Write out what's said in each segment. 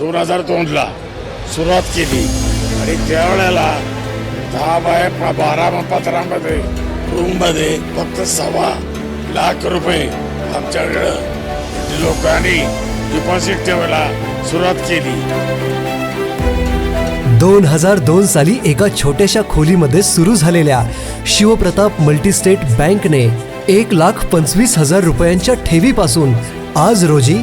दोन हजार दोनला सुरुवात केली. आणि त्यावेळेला दहा बाय बारा पत्रामध्ये रूममध्ये फक्त सव्वा लाख रुपये आमच्याकडं लोकांनी डिपॉझिट ठेवायला सुरुवात केली. दोन हजार दोन साली एका छोट्याशा खोलीमध्ये सुरू झालेल्या शिवप्रताप मल्टीस्टेट बँकने एक लाख पंचवीस हजार रुपयांच्या ठेवीपासून आज रोजी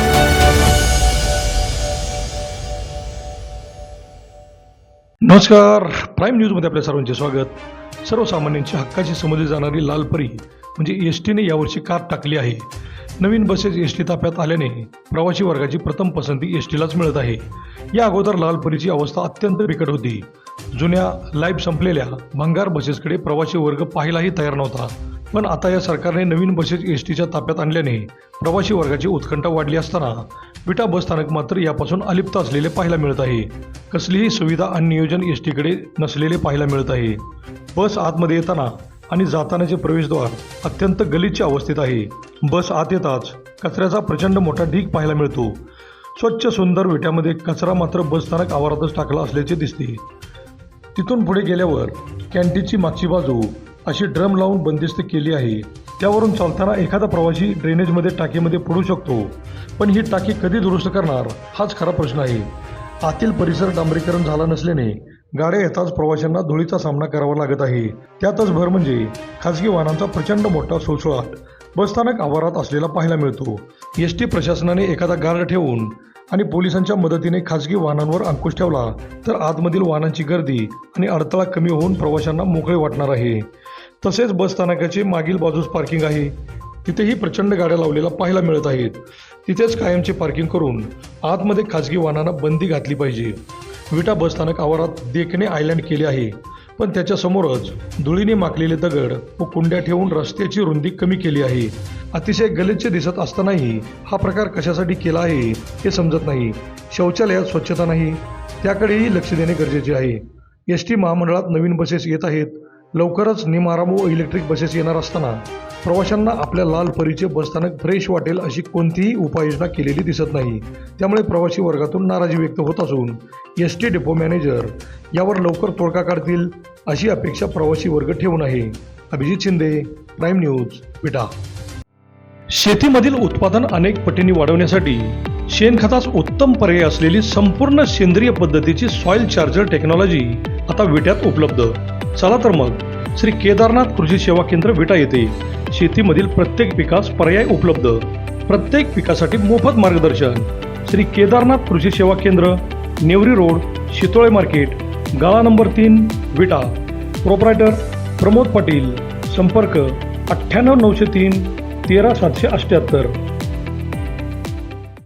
नमस्कार. प्राईम न्यूजमध्ये आपल्या सर्वांचे स्वागत. सर्वसामान्यांची हक्काची समजली जाणारी लालपरी म्हणजे एस टीने यावर्षी कार टाकली आहे. नवीन बसेस एस टी ताफ्यात आल्याने प्रवासी वर्गाची प्रथम पसंती एस टीलाच मिळत आहे. या अगोदर लालपरीची अवस्था अत्यंत बिकट होती. जुन्या लाईफ संपलेल्या भंगार बसेसकडे प्रवासी वर्ग पाहायलाही तयार नव्हता. पण आता या सरकारने नवीन बसेस एस टीच्या ताफ्यात आणल्याने प्रवासी वर्गाची उत्कंठा वाढली असताना विटा बस स्थानक मात्र यापासून अलिप्त असलेले पाहायला मिळत आहे. कसलीही सुविधा आणि नियोजन एस टीकडे नसलेले पाहायला मिळत आहे. बस आतमध्ये येताना आणि जातानाचे प्रवेशद्वार अत्यंत गलिच्छ अवस्थेत आहे. बस आत येताच कचऱ्याचा प्रचंड मोठा ढीग पाहायला मिळतो. स्वच्छ सुंदर विट्यामध्ये कचरा मात्र बस स्थानक आवारातच टाकला असल्याचे दिसते. तिथून पुढे गेल्यावर कॅन्टीनची मागची बाजू अशी ड्रम लावून बंदिस्त केली आहे. त्यावरून चालताना एखादा प्रवासी ड्रेनेजमध्ये टाकीमध्ये पडू शकतो. पण ही टाकी कधी दुरुस्त करणार हाच खरा प्रश्न आहे. आतील परिसर डांबरीकरण झाला नसल्याने गाड्या येताच प्रवाशांना धुळीचा सामना करावा लागत आहे. त्यातच भर म्हणजे खासगी वाहनांचा प्रचंड मोठा सोळसोळाट बसस्थानक आवारात असलेला पाहायला मिळतो. एस टी प्रशासनाने एखादा गार्ड ठेवून आणि पोलिसांच्या मदतीने खासगी वाहनांवर अंकुश ठेवला तर आतमधील वाहनांची गर्दी आणि अडथळा कमी होऊन प्रवाशांना मोकळे वाटणार आहे. तसेच बस स्थानकाचे मागील बाजूस पार्किंग आहे. तिथेही प्रचंड गाड्या लावलेल्या पाहायला मिळत आहेत. तिथेच कायमचे पार्किंग करून आतमध्ये खाजगी वाहनांना बंदी घातली पाहिजे. विटा बस स्थानक आवारात देखणे आयलँड केले आहे. पण त्याच्यासमोरच धुळीने माकलेले दगड व कुंड्या ठेवून रस्त्याची रुंदी कमी केली आहे. अतिशय गलिच्छ दिसत असतानाही हा प्रकार कशासाठी केला आहे हे समजत नाही. शौचालयात स्वच्छता नाही त्याकडेही लक्ष देणे गरजेचे आहे. एस टी महामंडळात नवीन बसेस येत आहेत. लवकरच निमारामो इलेक्ट्रिक बसेस येणार असताना प्रवाशांना आपल्या लाल परीचे बसस्थानक फ्रेश वाटेल अशी कोणतीही उपाययोजना केलेली दिसत नाही. त्यामुळे प्रवासी वर्गातून नाराजी व्यक्त होत असून एस टी डेपो मॅनेजर यावर लवकर तोडगा काढतील अशी अपेक्षा प्रवासी वर्ग ठेवून आहे. Abhijit Shinde prime news Vita. शेतीमधील उत्पादन अनेक पटींनी वाढवण्यासाठी शेणखताच उत्तम पर्याय असलेली संपूर्ण सेंद्रिय पद्धतीची सॉइल चार्जर टेक्नॉलॉजी आता विट्यात उपलब्ध. चला तर मग. श्री केदारनाथ कृषी सेवा केंद्र विटा येथे. शेतीमधील प्रत्येक पिकास पर्याय उपलब्ध. प्रत्येक पिकासाठी मोफत मार्गदर्शन. श्री केदारनाथ कृषी सेवा केंद्र नेवरी रोड शितोळे मार्केट गाळा नंबर तीन विटा. प्रोप्रायटर प्रमोद पाटील. संपर्क अठ्ठ्याण्णव नऊशे तीन तेरा सातशे अठ्ठ्याहत्तर